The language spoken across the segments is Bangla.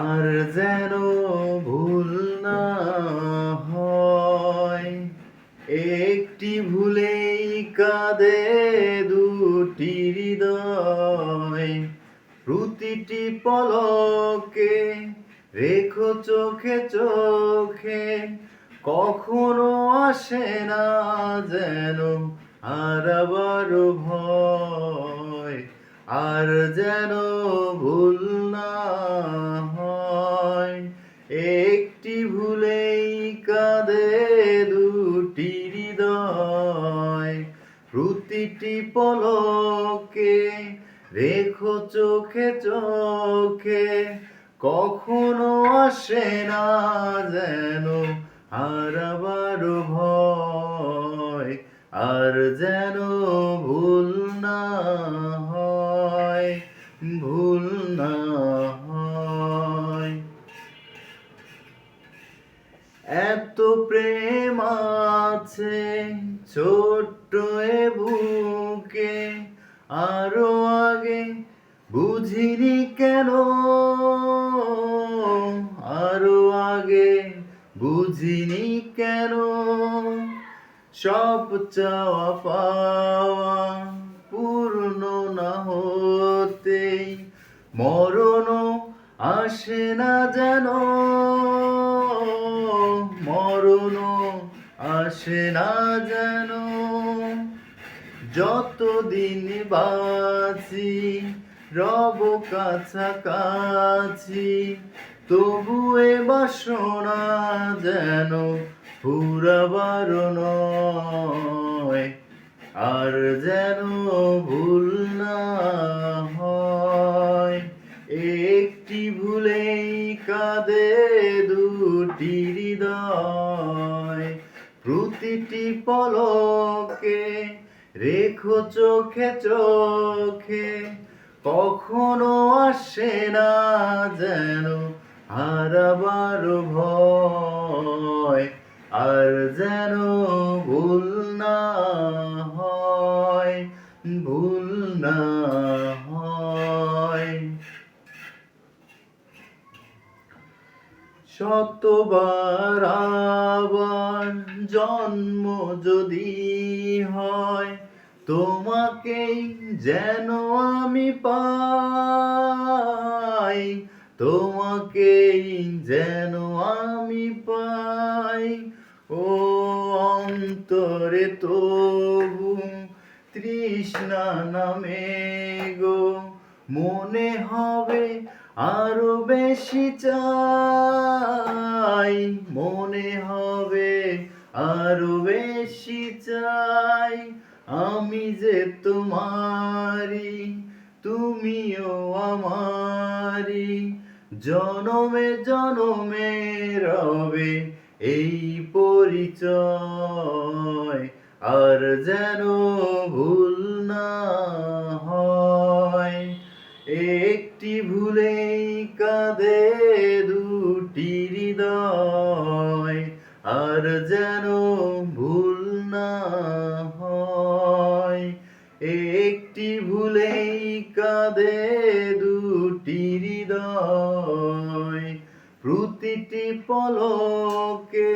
আর যেন ভুল না হয়, একটি ভুলেই কাঁদে দুটি হৃদয়। প্রতিটি পলকে রেখো চোখে চোখে, কখনো আসে না যেন আর ভয়। আর যেন ভুল না হয়, একটি ভুলেই কাঁদে দুটি হৃদয়। প্রতিটি পলকে রেখো চোখে চোখে, কখনো আসে না যেন আর আবার ভয়। আর যেন ভুল না হয় ভুল না হয় এত প্রেম আছে ছোট্ট এ বুকে, আরও আগে বুঝিনি কেন? আরও আগে বুঝিনি কেন? সব চাওয়া পাওয়া পূর্ণ না হতেই মরণ আসে না যেন। মরণ আসে না যেন। যতদিন বাঁচি, রব কাছাকাছি, তবু এ বাসনা যেন পুরাবার নয়। আর যেন কাঁদে দুটি হৃদয়। প্রতিটি পলকে রেখো চোখে চোখে। কখনো আসে না যেন হারাবার ভয়, আর যেন ভুল না হয়, ভুল না হয়। শতবার আবার জন্ম যদি হয়, তোমাকেই যেন আমি পাই, তোমাকেই যেন আমি পাই। ও অন্তরে তবু তৃষ্ণা নামে গো। মনে হবে আরও বেশি চাই। মনে হবে আরও বেশি চাই। আমি যে তোমারি তুমিও আমারি জনমে জনমে রবে এই পরিচয়। আর যেন ভুল না হৃদয় আর যেন ভুল না হয়। একটি ভুলেই কাঁদে দুটি হৃদয়। প্রতিটি পলকে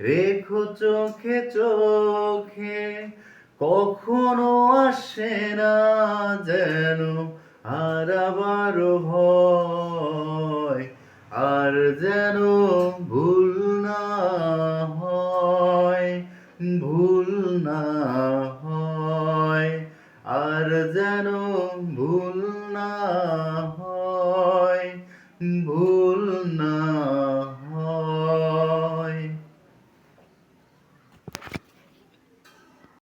রেখো চোখে চোখে, কখনো আসে না যেন আর আবার ভয়। যেন ভুল